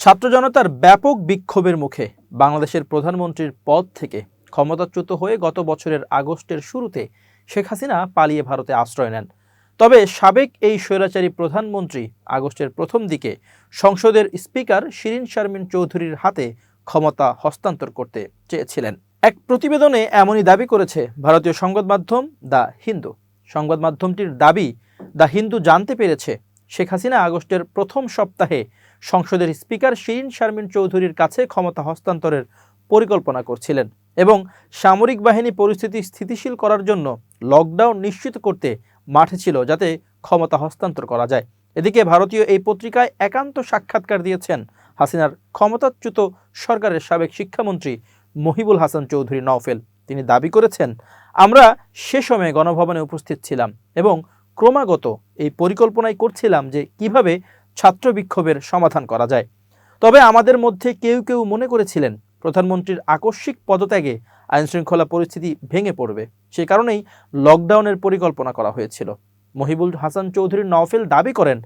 ছাত্র জনতার ব্যাপক বিক্ষোভের মুখে বাংলাদেশের প্রধানমন্ত্রীর পদ থেকে ক্ষমতাচ্যুত হয়ে গত বছরের আগস্টের শুরুতে শেখ হাসিনা পালিয়ে ভারতে আশ্রয় নেন। তবে সাবেক এই স্বৈরাচারী প্রধানমন্ত্রী আগস্টের প্রথম দিকে সংসদের স্পিকার শিরিন শারমিন চৌধুরীর হাতে ক্ষমতা হস্তান্তর করতে চেয়েছিলেন। এক প্রতিবেদনে এমনই দাবি করেছে ভারতীয় সংবাদ মাধ্যম দ্য হিন্দু। সংবাদ মাধ্যমটির দাবি, দ্য হিন্দু জানতে পেরেছে, শেখ হাসিনা আগস্টের প্রথম সপ্তাহে সংসদের স্পিকার শিরিন শারমিন চৌধুরীর কাছে ক্ষমতা হস্তান্তরের পরিকল্পনা করছিলেন এবং সামরিক বাহিনী পরিস্থিতি স্থিতিশীল করার জন্য লকডাউন নিশ্চিত করতে মাঠে ছিল যাতে ক্ষমতা হস্তান্তর করা যায়। এদিকে ভারতীয় এই পত্রিকায় একান্ত সাক্ষাৎকার দিয়েছেন হাসিনার ক্ষমতাচ্যুত সরকারের সাবেক শিক্ষামন্ত্রী মহিবুল হাসান চৌধুরী নওফেল। তিনি দাবি করেছেন, আমরা সে সময়ে গণভবনে উপস্থিত ছিলাম এবং ক্রমাগত এই পরিকল্পনাই করছিলাম যে কীভাবে ছাত্র বিক্ষোভের সমাধান করা যায়। তবে আমাদের মধ্যে কেউ কেউ মনে করেছিলেন, প্রধানমন্ত্রীর আকস্মিক পদত্যাগে আইনশৃঙ্খলা পরিস্থিতি ভেঙে পড়বে। সে কারণেই লকডাউনের পরিকল্পনা করা হয়েছিল। মহিবুল হাসান চৌধুরী নওফেল দাবি করেন,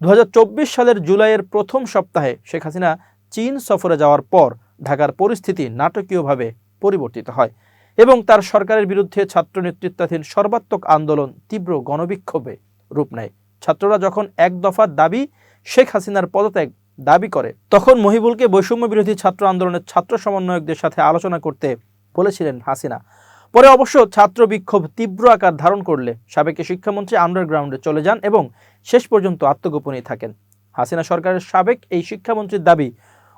দুহাজার চব্বিশ সালের জুলাইয়ের প্রথম সপ্তাহে শেখ হাসিনা চীন সফরে যাওয়ার পর ঢাকার পরিস্থিতি নাটকীয়ভাবে পরিবর্তিত হয় এবং তার সরকারের বিরুদ্ধে ছাত্র নেতৃত্বাধীন সর্বাত্মক আন্দোলন তীব্র গণবিক্ষোভে রূপ নেয়। ছাত্ররা যখন এক দফার দাবি শেখ হাসিনার পদত্যাগ দাবি করে। তখন মহিবুলকে বৈষম্য বিরোধী ছাত্র আন্দোলনের ছাত্র সমন্বয়কদের সাথে আলোচনা করতে বলেছিলেন হাসিনা। পরে অবশ্য ছাত্র বিক্ষোভ তীব্র আকার ধারণ করলে সাবেক শিক্ষামন্ত্রী আন্ডারগ্রাউন্ডে চলে যান এবং শেষ পর্যন্ত আত্মগোপনেই থাকেন। হাসিনা সরকারের সাবেক এই শিক্ষামন্ত্রীর দাবি,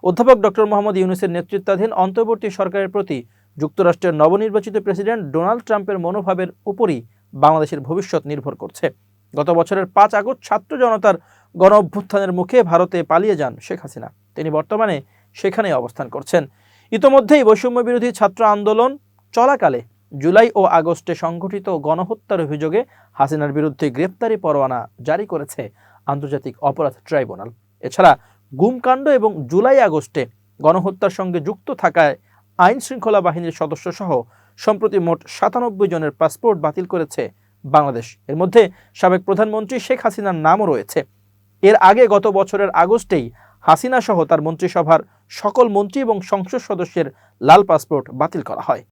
অধ্যাপক ডক্টর মোহাম্মদ ইউনুসের নেতৃত্বাধীন অন্তর্বর্তী সরকারের প্রতি যুক্তরাষ্ট্রের নবনির্বাচিত প্রেসিডেন্ট ডোনাল্ড ট্রাম্পের মনোভাবের উপরই বাংলাদেশের ভবিষ্যৎ নির্ভর করছে। গত বছরের পাঁচ আগস্ট ছাত্র জনতার গণ অভ্যুত্থানের মুখে ভারতে পালিয়ে যান শেখ হাসিনা। তিনি বর্তমানে সেখানেই অবস্থান করছেন। ইতোমধ্যেই বৈষম্য বিরোধী ছাত্র আন্দোলন চলাকালে জুলাই ও আগস্টে সংঘটিত গণহত্যার অভিযোগে হাসিনার বিরুদ্ধে গ্রেপ্তারি পরোয়ানা জারি করেছে আন্তর্জাতিক অপরাধ ট্রাইব্যুনাল। এছাড়া গুমকাণ্ড এবং জুলাই আগস্টে গণহত্যার সঙ্গে যুক্ত থাকায় আইন শৃঙ্খলা বাহিনীর সদস্য সহ সম্প্রতি মোট সাতানব্বই জনের পাসপোর্ট বাতিল করেছে বাংলাদেশ। এর মধ্যে সাবেক প্রধানমন্ত্রী শেখ হাসিনার নামও রয়েছে। এর আগে গত বছরের আগস্টেই হাসিনা সহ তার মন্ত্রিসভার সকল মন্ত্রী এবং সংসদ সদস্যের লাল পাসপোর্ট বাতিল করা হয়।